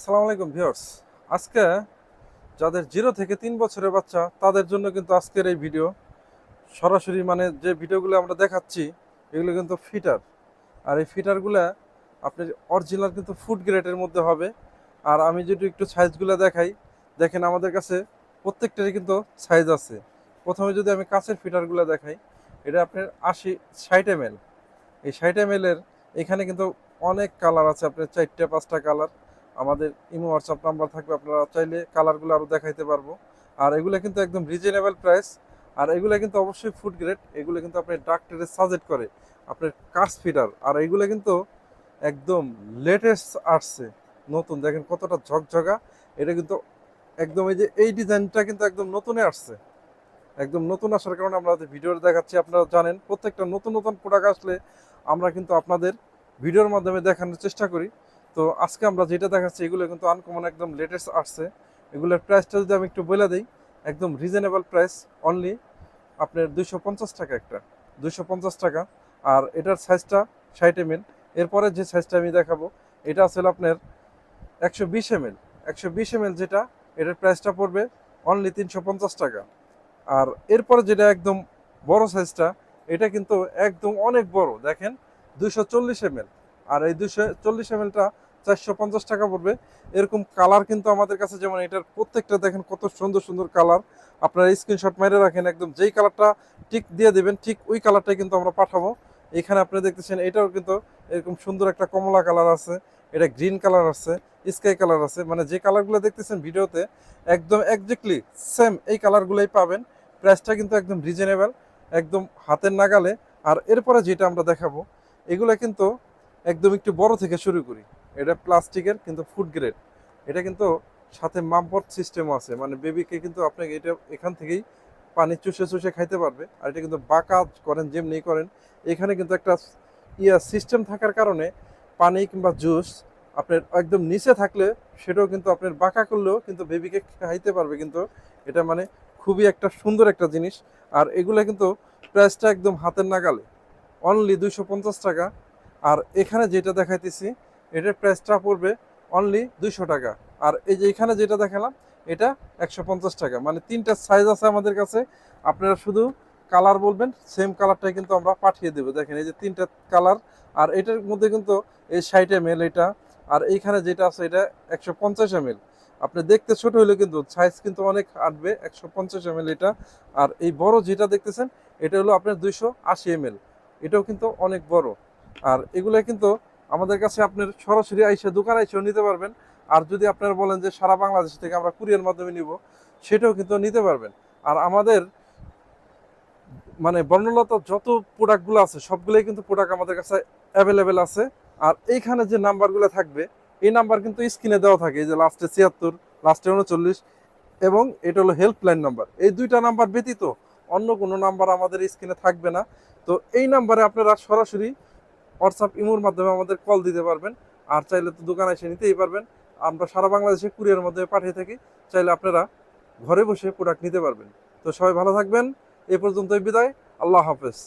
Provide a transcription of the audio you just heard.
আসসালামু আলাইকুম, ভিউয়ার্স। আজকে যাদের জিরো থেকে তিন বছরের বাচ্চা, তাদের জন্য কিন্তু আজকের এই ভিডিও। সরাসরি মানে যে ভিডিওগুলো আমরা দেখাচ্ছি, এগুলো কিন্তু ফিটার। আর এই ফিটারগুলো আপনার অরিজিনাল কিন্তু ফুড গ্রেডের মধ্যে হবে। আর আমি যদি একটু সাইজগুলো দেখাই, দেখেন আমাদের কাছে প্রত্যেকটারই কিন্তু সাইজ আছে। প্রথমে যদি আমি কাছের ফিটারগুলো দেখাই, এটা আপনার আশি, ষাট এম এই ষাট এম এখানে কিন্তু অনেক কালার আছে, আপনার চারটে, পাঁচটা কালার আমাদের ইমো হোয়াটসঅ্যাপ নাম্বার থাকবে, আপনারা চাইলে কালারগুলো আরও দেখাইতে পারব। আর এগুলো কিন্তু একদম রিজনেবল প্রাইস আর এগুলো কিন্তু অবশ্যই ফুড গ্রেড এগুলো কিন্তু আপনার ডাক্তারে সাজেস্ট করে। আপনার কাজ ফিটার আর এগুলো কিন্তু একদম লেটেস্ট আসছে, নতুন। দেখেন কতটা ঝকঝকা। এটা কিন্তু একদম এই যে, এই ডিজাইনটা কিন্তু একদম নতুনে আসছে। একদম নতুন আসার কারণে আমরা ভিডিও দেখাচ্ছি, আপনারা জানেন, প্রত্যেকটা নতুন নতুন প্রোডাক্ট আসলে আমরা কিন্তু আপনাদের ভিডিওর মাধ্যমে দেখানোর চেষ্টা করি। তো আজকে আমরা যেটা দেখাচ্ছি, এগুলো কিন্তু আনকমন একদম লেটেস্ট আসছে। এগুলোর প্রাইসটা যদি আমি একটু বলে দিই, একদম রিজনেবল প্রাইস অনলি আপনার দুইশো পঞ্চাশ টাকা একটা। দুইশো পঞ্চাশ টাকা। আর এটার সাইজটা ষাট এম এল এরপরে যে সাইজটা আমি দেখাবো, এটা আসলে আপনার একশো বিশ এম এল একশো বিশ এম এল যেটা, এটার প্রাইসটা পড়বে অনলি তিনশো পঞ্চাশ টাকা। আর এরপরে যেটা একদম বড় সাইজটা এটা কিন্তু একদম অনেক বড়। দেখেন দুশো চল্লিশ এম আর এই দুশো চল্লিশ এম এলটা চারশো পঞ্চাশ টাকা পড়বে। এরকম কালার কিন্তু আমাদের কাছে যেমন এটার প্রত্যেকটা দেখেন কত সুন্দর সুন্দর কালার আপনারা স্ক্রিনশট মেরে রাখেন, একদম যেই কালারটা ঠিক দিয়ে দেবেন, ঠিক ওই কালারটাই কিন্তু আমরা পাঠাবো। এখানে আপনি দেখতেছেন, এটাও কিন্তু এরকম সুন্দর একটা কমলা কালার আছে, এটা গ্রিন কালার আছে স্কাই কালার আছে। মানে যে কালারগুলো দেখতেছেন ভিডিওতে, একদম একজ্যাক্টলি সেম এই কালারগুলোই পাবেন। প্রাইসটা কিন্তু একদম রিজনেবল একদম হাতের নাগালে। আর এরপরে যেটা আমরা দেখাবো, এগুলো কিন্তু একদম একটু বড় থেকে শুরু করি। এটা প্লাস্টিকের, কিন্তু ফুড গ্রেড এটা কিন্তু সাথে মাম্পট সিস্টেমও আছে। মানে বেবিকে কিন্তু আপনাকে এটা এখান থেকেই পানি চুষে চুষে খাইতে পারবে। আর এটা কিন্তু বাঁকা করেন, যেমনি করেন। এখানে কিন্তু একটা ইয়া সিস্টেম থাকার কারণে পানি কিংবা জুস আপনার একদম নিচে থাকলে সেটাও কিন্তু আপনার বাঁকা করলেও কিন্তু বেবিকে খাইতে পারবে। কিন্তু এটা মানে খুবই একটা সুন্দর একটা জিনিস। আর এগুলো কিন্তু প্রাইসটা একদম হাতের নাগালে। অনলি দুইশো পঞ্চাশ টাকা। আর এখানে যেটা দেখাইতেছি, এটার প্রাইসটা পড়বে অনলি দুইশো টাকা। আর এই যে এখানে যেটা দেখালাম, এটা একশো পঞ্চাশ টাকা। মানে তিনটা সাইজ আছে আমাদের কাছে। আপনারা শুধু কালার বলবেন সেম কালারটাই কিন্তু আমরা পাঠিয়ে দেবো। দেখেন, এই যে তিনটা কালার আর এটার মধ্যে কিন্তু এই ষাট এম এটা, আর এইখানে যেটা আছে এটা একশো পঞ্চাশ এম আপনি দেখতে ছোট হলে কিন্তু সাইজ কিন্তু অনেক আটবে, একশো পঞ্চাশ এম এটা। আর এই বড় যেটা দেখতেছেন, এটা হলো আপনার দুইশো আশি এম এটাও কিন্তু অনেক বড়। আর এগুলো কিন্তু আমাদের কাছে আপনার সরাসরি আইসে দোকান আইসেও নিতে পারবেন। আর যদি আপনারা বলেন যে সারা বাংলাদেশ থেকে আমরা কুরিয়ার মাধ্যমে নিব, সেটাও কিন্তু নিতে পারবেন। আর আমাদের মানে বর্ণলতা যত প্রোডাক্টগুলো আছে, সবগুলোই কিন্তু প্রোডাক্ট আমাদের কাছে অ্যাভেলেবেল আছে। আর এইখানে যে নাম্বারগুলো থাকবে, এই নাম্বার কিন্তু স্ক্রিনে দেওয়া থাকে, এই যে লাস্টে ছিয়াত্তর, লাস্টে উনচল্লিশ এবং এটা হলো হেল্পলাইন নাম্বার। এই দুইটা নাম্বার ব্যতীত অন্য কোনো নাম্বার আমাদের স্ক্রিনে থাকবে না। তো এই নাম্বারে আপনারা সরাসরি হোয়াটসঅ্যাপ ইমোর মাধ্যমে আমাদের কল দিতে পারবেন। আর চাইলে তো দোকানে এসে নিতেই পারবেন। আমরা সারা বাংলাদেশে কুরিয়ার মাধ্যমে পাঠিয়ে থাকি। চাইলে আপনারা ঘরে বসে প্রোডাক্ট নিতে পারবেন। তো সবাই ভালো থাকবেন। এ পর্যন্তই বিদায়। আল্লাহ হাফেজ।